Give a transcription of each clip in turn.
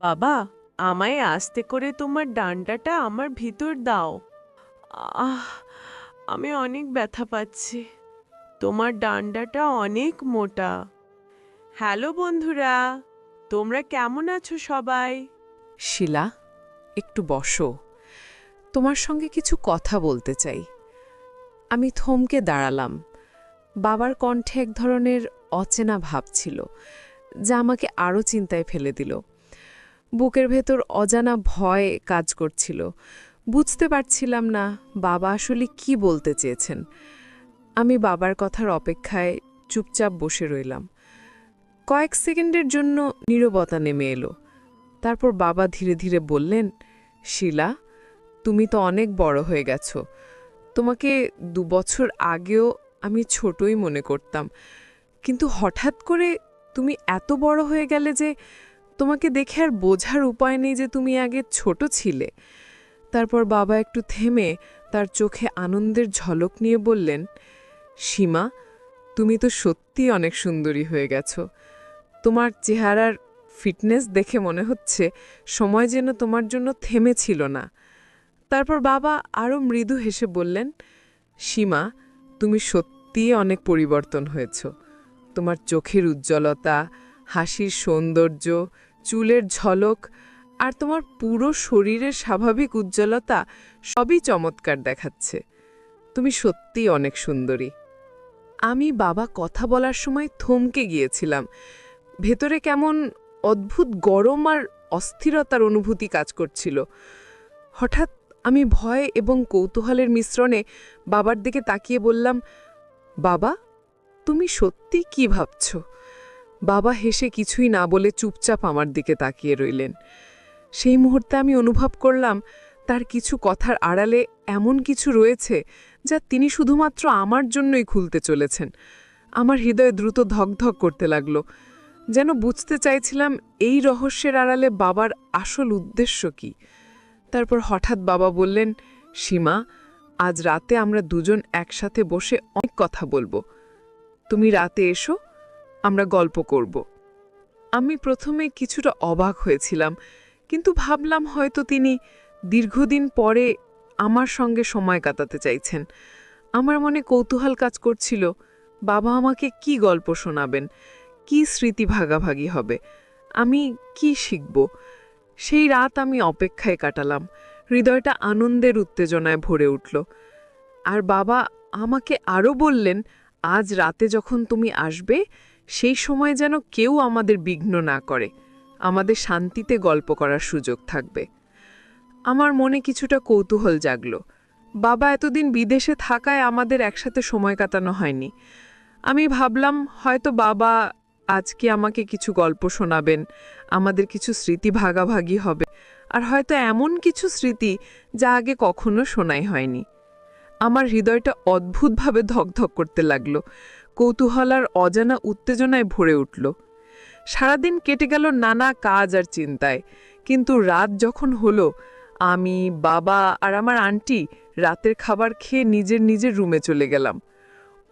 বাবা, আমায় আস্তে করে তোমার ডান্ডাটা আমার ভিতর দাও। আহ, আমি অনেক ব্যথা পাচ্ছি। তোমার ডান্ডাটা অনেক মোটা। হ্যালো বন্ধুরা, তোমরা কেমন আছো সবাই? শিলা, একটু বসো। তোমার সঙ্গে কিছু কথা বলতে চাই। আমি থমকে দাঁড়ালাম। বাবার কণ্ঠে এক ধরনের অচেনা ভাব ছিল, যা আমাকে আরও চিন্তায় ফেলে দিল। বুকের ভেতর অজানা ভয় কাজ করছিল। বুঝতে পারছিলাম না বাবা আসলে কি বলতে চেয়েছেন। আমি বাবার কথার অপেক্ষায় চুপচাপ বসে রইলাম। কয়েক সেকেন্ডের জন্য নীরবতা নেমে এলো। তারপর বাবা ধীরে ধীরে বললেন, শিলা, তুমি তো অনেক বড় হয়ে গেছো। তোমাকে দু বছর আগেও আমি ছোটই মনে করতাম। কিন্তু হঠাৎ করে তুমি এত বড় হয়ে গেলে যে তোমাকে দেখে আর বোঝার উপায় নেই যে তুমি আগে ছোট ছিলে। তারপর বাবা একটু থেমে তার চোখে আনন্দের ঝলক নিয়ে বললেন, সীমা, তুমি তো সত্যি অনেক সুন্দরী হয়ে গেছো। তোমার চেহারার ফিটনেস দেখে মনে হচ্ছে সময় যেন তোমার জন্য থেমে ছিল না। তারপর বাবা আরও মৃদু হেসে বললেন, সীমা, তুমি সত্যিই অনেক পরিবর্তন হয়েছ। তোমার চোখের উজ্জ্বলতা, হাসির সৌন্দর্য চুলের ঝলক আর তোমার পুরো শরীরের স্বাভাবিক উজ্জ্বলতা সবই চমৎকার দেখাচ্ছে। তুমি সত্যিই অনেক সুন্দরী। আমি বাবা কথা বলার সময় থমকে গিয়েছিলাম। ভেতরে কেমন অদ্ভুত গরম আর অস্থিরতার অনুভূতি কাজ করছিল। হঠাৎ আমি ভয় এবং কৌতূহলের মিশ্রণে বাবার দিকে তাকিয়ে বললাম, বাবা, তুমি সত্যি কি ভাবছ? বাবা হেসে কিছুই না বলে চুপচাপ আমার দিকে তাকিয়ে রইলেন। সেই মুহূর্তে আমি অনুভব করলাম, তার কিছু কথার আড়ালে এমন কিছু রয়েছে যা তিনি শুধুমাত্র আমার জন্যই খুলতে চলেছেন। আমার হৃদয় দ্রুত ধকধক করতে লাগল। যেন বুঝতে চাইছিলাম, এই রহস্যের আড়ালে বাবার আসল উদ্দেশ্য কি। তারপর হঠাৎ বাবা বললেন, সীমা, আজ রাতে আমরা দুজন একসাথে বসে অনেক কথা বলব। তুমি রাতে এসো আমরা গল্প করব। আমি প্রথমে কিছুটা অবাক হয়েছিলাম, কিন্তু ভাবলাম হয়তো তিনি দীর্ঘদিন পরে আমার সঙ্গে সময় কাটাতে চাইছেন। আমার মনে কৌতূহল কাজ করছিল, বাবা আমাকে কি গল্প শোনাবেন, কি স্মৃতি ভাগাভাগি হবে, আমি কি শিখব? সেই রাত আমি অপেক্ষায় কাটালাম, হৃদয়টা আনন্দের উত্তেজনায় ভরে উঠল। আর বাবা আমাকে আরও বললেন, আজ রাতে যখন তুমি আসবে সেই সময় যেন কেউ আমাদের বিঘ্ন না করে, আমাদের শান্তিতে গল্প করার সুযোগ থাকবে। আমার মনে কিছুটা কৌতূহল জাগল। বাবা এতদিন বিদেশে থাকায় আমাদের একসাথে সময় কাটানো হয়নি। আমি ভাবলাম, হয়তো বাবা আজকে আমাকে কিছু গল্প শোনাবেন, আমাদের কিছু স্মৃতি ভাগাভাগি হবে, আর হয়তো এমন কিছু স্মৃতি যা আগে কখনো শোনাই হয়নি। আমার হৃদয়টা অদ্ভুতভাবে ধকধক করতে লাগল। কৌতূহল আর অজানা উত্তেজনায় ভরে উঠল। সারাদিন কেটে গেল নানা কাজ আর চিন্তায়, কিন্তু রাত যখন হলো, আমি, বাবা আর আমার আন্টি রাতের খাবার খেয়ে নিজের নিজের রুমে চলে গেলাম।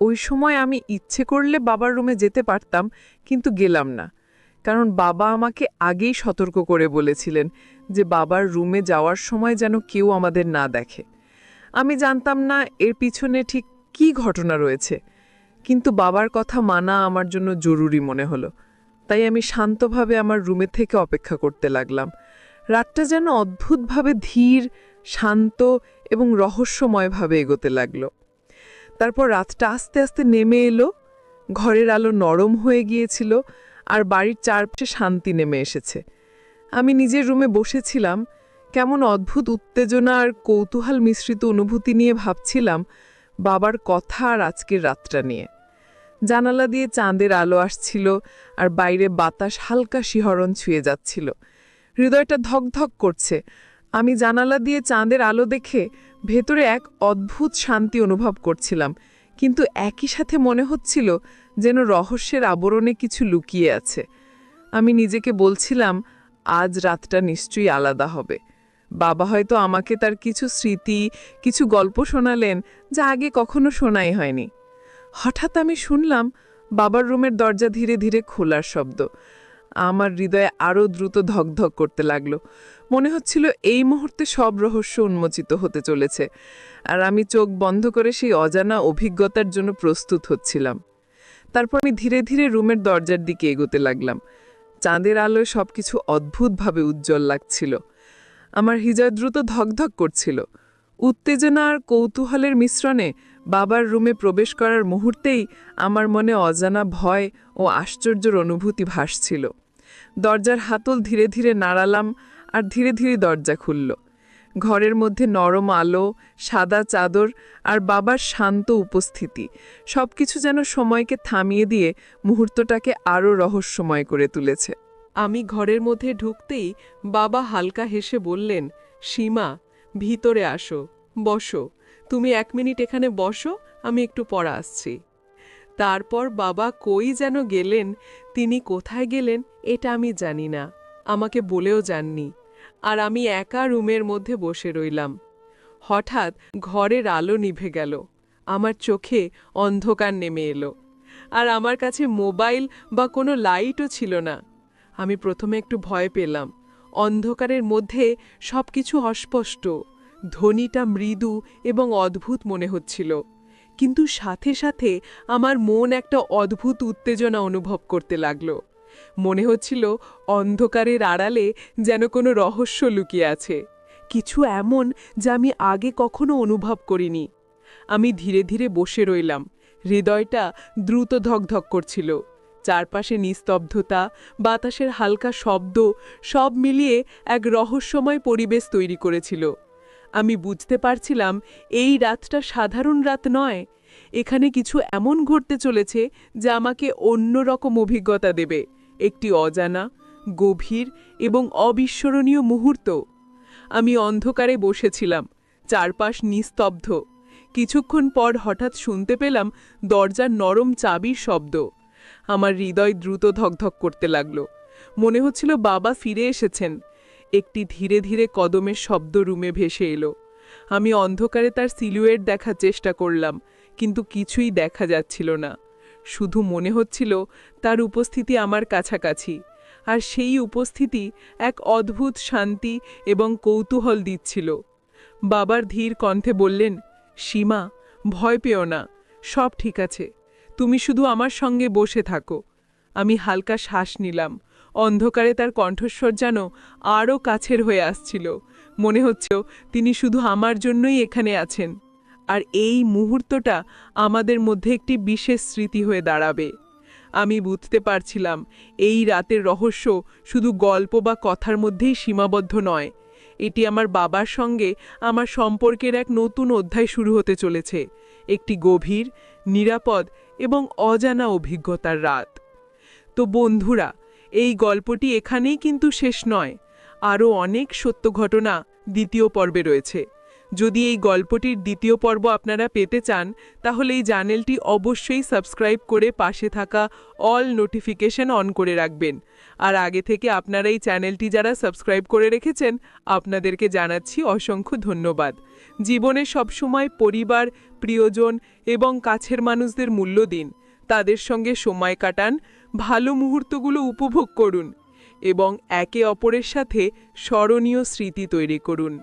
ওই সময় আমি ইচ্ছে করলে বাবার রুমে যেতে পারতাম, কিন্তু গেলাম না। কারণ বাবা আমাকে আগেই সতর্ক করে বলেছিলেন যে বাবার রুমে যাওয়ার সময় যেন কেউ আমাদের না দেখে। আমি জানতাম না এর পিছনে ঠিক কী ঘটনা রয়েছে। কিন্তু বাবার কথা মানা আমার জন্য জরুরি মনে হলো। তাই আমি শান্তভাবে আমার রুমে থেকে অপেক্ষা করতে লাগলাম। রাতটা যেন অদ্ভুতভাবে ধীর, শান্ত এবং রহস্যময়ভাবে এগোতে লাগল। তারপর রাতটা আস্তে আস্তে নেমে এলো, ঘরের আলো নরম হয়ে গিয়েছিল আর বাড়ির চারপাশে শান্তি নেমে এসেছে। আমি নিজের রুমে বসেছিলাম, কেমন অদ্ভুত উত্তেজনা আর কৌতূহল মিশ্রিত অনুভূতি নিয়ে ভাবছিলাম বাবার কথা আর আজকের রাতটা নিয়ে। জানালা দিয়ে চাঁদের আলো আসছিল আর বাইরে বাতাস হালকা শিহরণ ছুঁয়ে যাচ্ছিল। হৃদয়টা ধকধক করছে। আমি জানালা দিয়ে চাঁদের আলো দেখে ভেতরে এক অদ্ভুত শান্তি অনুভব করছিলাম, কিন্তু একই সাথে মনে হচ্ছিল যেন রহস্যের আবরণে কিছু লুকিয়ে আছে। আমি নিজেকে বলছিলাম, আজ রাতটা নিশ্চয়ই আলাদা হবে। বাবা হয়তো আমাকে তার কিছু স্মৃতি, কিছু গল্প শোনালেন যা আগে কখনো শোনাই হয়নি। হঠাৎ আমি শুনলাম বাবার রুমের দরজা ধীরে ধীরে খোলার শব্দ। আমার হৃদয়ে আরও দ্রুত ধকধক করতে লাগল। মনে হচ্ছিল এই মুহূর্তে সব রহস্য উন্মোচিত হতে চলেছে, আর আমি চোখ বন্ধ করে সেই অজানা অভিজ্ঞতার জন্য প্রস্তুত হচ্ছিলাম। তারপর আমি ধীরে ধীরে রুমের দরজার দিকে এগোতে লাগলাম। চাঁদের আলোয় সবকিছু অদ্ভুতভাবে উজ্জ্বল লাগছিল। আমার হৃদয় দ্রুত ধকধক করছিল। উত্তেজনা আর কৌতূহলের মিশ্রণে বাবার রুমে প্রবেশ করার মুহূর্তেই আমার মনে অজানা ভয় ও আশ্চর্যর অনুভূতি ভাসছিল। দরজার হাতল ধীরে ধীরে নাড়ালাম আর ধীরে ধীরে দরজা খুলল। ঘরের মধ্যে নরম আলো, সাদা চাদর আর বাবার শান্ত উপস্থিতি সব কিছু যেন সময়কে থামিয়ে দিয়ে মুহূর্তটাকে আরও রহস্যময় করে তুলেছে। আমি ঘরের মধ্যে ঢুকতেই বাবা হালকা হেসে বললেন, সীমা ভিতরে আসো, বসো। তুমি এক মিনিট এখানে বসো, আমি একটু পড়া আসছি। তারপর বাবা কই যেন গেলেন, তিনি কোথায় গেলেন, এটা আমি জানি না। আমাকে বলেও যাননি। আর আমি একা রুমের মধ্যে বসে রইলাম। হঠাৎ ঘরের আলো নিভে গেল। আমার চোখে অন্ধকার নেমে এলো। আর আমার কাছে মোবাইল বা কোনো লাইটও ছিল না। আমি প্রথমে একটু ভয় পেলাম। অন্ধকারের মধ্যে সব কিছু অস্পষ্ট। ধ্বনিটা মৃদু এবং অদ্ভুত মনে হচ্ছিল। কিন্তু সাথে সাথে আমার মন একটা অদ্ভুত উত্তেজনা অনুভব করতে লাগল। মনে হচ্ছিল অন্ধকারের আড়ালে যেন কোনো রহস্য লুকিয়ে আছে। কিছু এমন যা আমি আগে কখনো অনুভব করিনি। আমি ধীরে ধীরে বসে রইলাম। হৃদয়টা দ্রুত ধকধক করছিল। চারপাশে নিস্তব্ধতা, বাতাসের হালকা শব্দ, সব মিলিয়ে এক রহস্যময় পরিবেশ তৈরি করেছিল। আমি বুঝতে পারছিলাম এই রাতটা সাধারণ রাত নয়। এখানে কিছু এমন ঘটতে চলেছে যা আমাকে অন্যরকম অভিজ্ঞতা দেবে। একটি অজানা, গভীর এবং অবিস্মরণীয় মুহূর্ত। আমি অন্ধকারে বসেছিলাম, চারপাশ নিস্তব্ধ। কিছুক্ষণ পর হঠাৎ শুনতে পেলাম দরজার নরম চাবির শব্দ। আমার হৃদয় দ্রুত ধকধক করতে লাগল। মনে হচ্ছিল বাবা ফিরে এসেছেন। একটি ধীরে ধীরে কদমের শব্দ রুমে ভেসে এলো। আমি অন্ধকারে তার সিলুয়েট দেখার চেষ্টা করলাম, কিন্তু কিছুই দেখা যাচ্ছিল না। শুধু মনে হচ্ছিল তার উপস্থিতি আমার কাছাকাছি, আর সেই উপস্থিতি এক অদ্ভুত শান্তি এবং কৌতূহল দিচ্ছিল। বাবার ধীর কণ্ঠে বললেন, সীমা, ভয় পেও না, সব ঠিক আছে। তুমি শুধু আমার সঙ্গে বসে থাকো। আমি হালকা শ্বাস নিলাম। অন্ধকারে তার কণ্ঠস্বর যেন আরও কাছের হয়ে আসছিল। মনে হচ্ছিল তিনি শুধু আমার জন্যই এখানে আছেন। আর এই মুহূর্তটা আমাদের মধ্যে একটি বিশেষ স্মৃতি হয়ে দাঁড়াবে। আমি বুঝতে পারছিলাম এই রাতের রহস্য শুধু গল্প বা কথার মধ্যেই সীমাবদ্ধ নয়। এটি আমার বাবার সঙ্গে আমার সম্পর্কের এক নতুন অধ্যায় শুরু হতে চলেছে। একটি গভীর, নিরাপদ এবং অজানা অভিজ্ঞতার রাত। তো বন্ধুরা, এই গল্পটি এখানেই কিন্তু শেষ নয়। আরও অনেক সত্য ঘটনা দ্বিতীয় পর্বে রয়েছে। যদি এই গল্পটির দ্বিতীয় পর্ব আপনারা পেতে চান, তাহলে এই চ্যানেলটি অবশ্যই সাবস্ক্রাইব করে পাশে থাকা অল নোটিফিকেশন অন করে রাখবেন। আর আগে থেকে আপনারা এই চ্যানেলটি যারা সাবস্ক্রাইব করে রেখেছেন, আপনাদেরকে জানাচ্ছি অসংখ্য ধন্যবাদ। জীবনে সবসময় পরিবার, প্রিয়জন এবং কাছের মানুষদের মূল্য দিন। তাদের সঙ্গে সময় কাটান, ভালো মুহূর্তগুলো উপভোগ করুন এবং একে অপরের সাথে স্মরণীয় স্মৃতি তৈরি করুন।